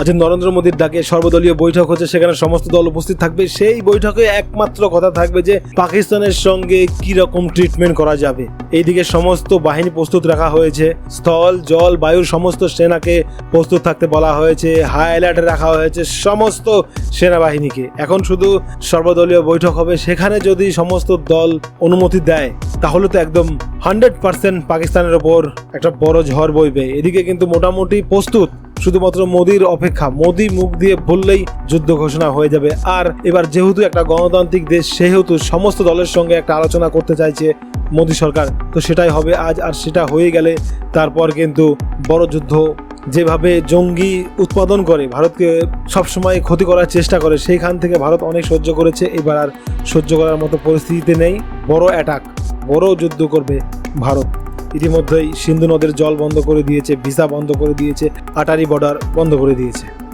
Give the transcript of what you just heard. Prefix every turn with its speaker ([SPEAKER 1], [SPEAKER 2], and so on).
[SPEAKER 1] আজ নরেন্দ্র মোদীর ডাকে সর্বদলীয় বৈঠক হচ্ছে, সেখানে সমস্ত দল উপস্থিত থাকবে। সেই বৈঠকে একমাত্র কথা থাকবে যে পাকিস্তানের সঙ্গে কি রকম ট্রিটমেন্ট করা যাবে। এইদিকে সমস্ত বাহিনী প্রস্তুত রাখা হয়েছে। স্থল, জল বায়ুর সমস্ত সেনাকে প্রস্তুত থাকতে বলা হয়েছে। হাই অ্যালার্টে রাখা হয়েছে সমস্ত সেনাবাহিনীকে। এখন শুধু সর্বদলীয় বৈঠক হবে, সেখানে যদি সমস্ত দল অনুমতি দেয়, তাহলে তো একদম হান্ড্রেড পার্সেন্ট পাকিস্তানের ওপর একটা বড় ঝড় বইবে। এদিকে কিন্তু মোটামুটি প্রস্তুত। শুধুমাত্র মোদির অপেক্ষা, মোদি মুখ দিয়ে বললেই যুদ্ধ ঘোষণা হয়ে যাবে। আর এবার যেহেতু একটা গণতান্ত্রিক দেশ, সেহেতু সমস্ত দলের সঙ্গে একটা আলোচনা করতে চাইছে মোদি সরকার। তো সেটাই হবে আজ আর সেটা হয়ে গেলে তারপর কিন্তু বড় যুদ্ধ। যেভাবে জঙ্গি উৎপাদন করে, ভারতকে সবসময় ক্ষতি করার চেষ্টা করে, সেইখান থেকে ভারত অনেক সহ্য করেছে। এবার আর সহ্য করার মতো পরিস্থিতিতে নেই। বড় অ্যাটাক বড় যুদ্ধ করবে ভারত। ইতিমধ্যেই সিন্ধু নদের জল বন্ধ করে দিয়েছে, ভিসা বন্ধ করে দিয়েছে, আটারি বর্ডার বন্ধ করে দিয়েছে।